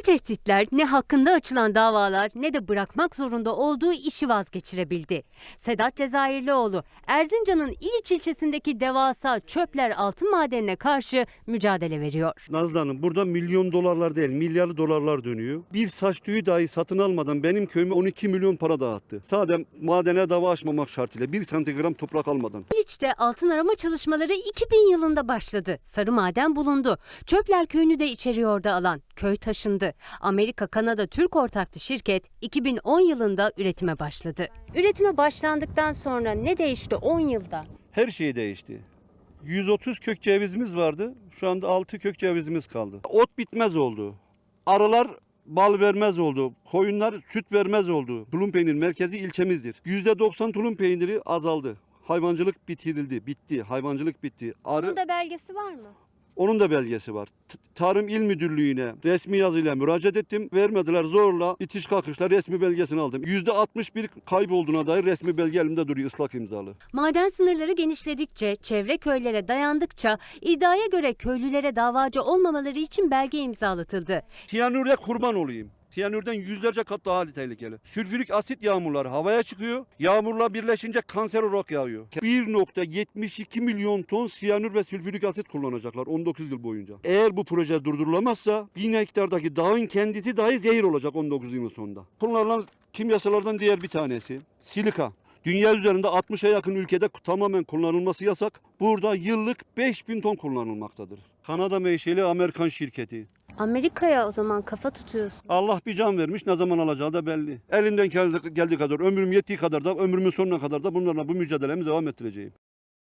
Ne tehditler, ne hakkında açılan davalar, ne de bırakmak zorunda olduğu işi vazgeçirebildi. Sedat Cezayirlioğlu, Erzincan'ın İliç ilçesindeki devasa çöpler altın madenine karşı mücadele veriyor. Nazlı Hanım burada milyon dolarlar değil milyarlı dolarlar dönüyor. Bir saç tüyü dahi satın almadan benim köyüme 12 milyon para dağıttı. Sadece madene dava açmamak şartıyla bir santigram toprak almadan. İliç'te altın arama çalışmaları 2000 yılında başladı. Sarı maden bulundu. Çöpler köyünü de içeriyordu alan. Köy taşındı. Amerika, Kanada, Türk ortaklı şirket 2010 yılında üretime başladı. Üretime başlandıktan sonra ne değişti 10 yılda? Her şey değişti. 130 kök cevizimiz vardı. Şu anda 6 kök cevizimiz kaldı. Ot bitmez oldu. Arılar bal vermez oldu. Koyunlar süt vermez oldu. Tulum peynir merkezi ilçemizdir. %90 tulum peyniri azaldı. Hayvancılık bitirildi, bitti. Hayvancılık bitti. Arı da belgesi var mı? Onun da belgesi var. T- Tarım İl Müdürlüğü'ne resmi yazıyla müracaat ettim. Vermediler zorla itiş kalkışla resmi belgesini aldım. %61 kaybolduğuna dair resmi belge elimde duruyor ıslak imzalı. Maden sınırları genişledikçe, çevre köylere dayandıkça iddiaya göre köylülere davacı olmamaları için belge imzalatıldı. Siyanürde kurban olayım. Siyanürden yüzlerce kat daha tehlikeli. Sülfürik asit yağmurları havaya çıkıyor. Yağmurla birleşince kanser olarak yağıyor. 1.72 milyon ton siyanür ve sülfürik asit kullanacaklar 19 yıl boyunca. Eğer bu proje durdurulamazsa 1000 hektardaki dağın kendisi dahi zehir olacak 19 yılın sonunda. Kullanılan kimyasallardan diğer bir tanesi silika. Dünya üzerinde 60'a yakın ülkede tamamen kullanılması yasak. Burada yıllık 5000 ton kullanılmaktadır. Kanada menşeli Amerikan şirketi. Amerika'ya o zaman kafa tutuyorsun. Allah bir can vermiş ne zaman alacağı da belli. Elimden geldiği, kadar ömrüm yettiği kadar da ömrümün sonuna kadar da bunlarla bu mücadelemi devam ettireceğim.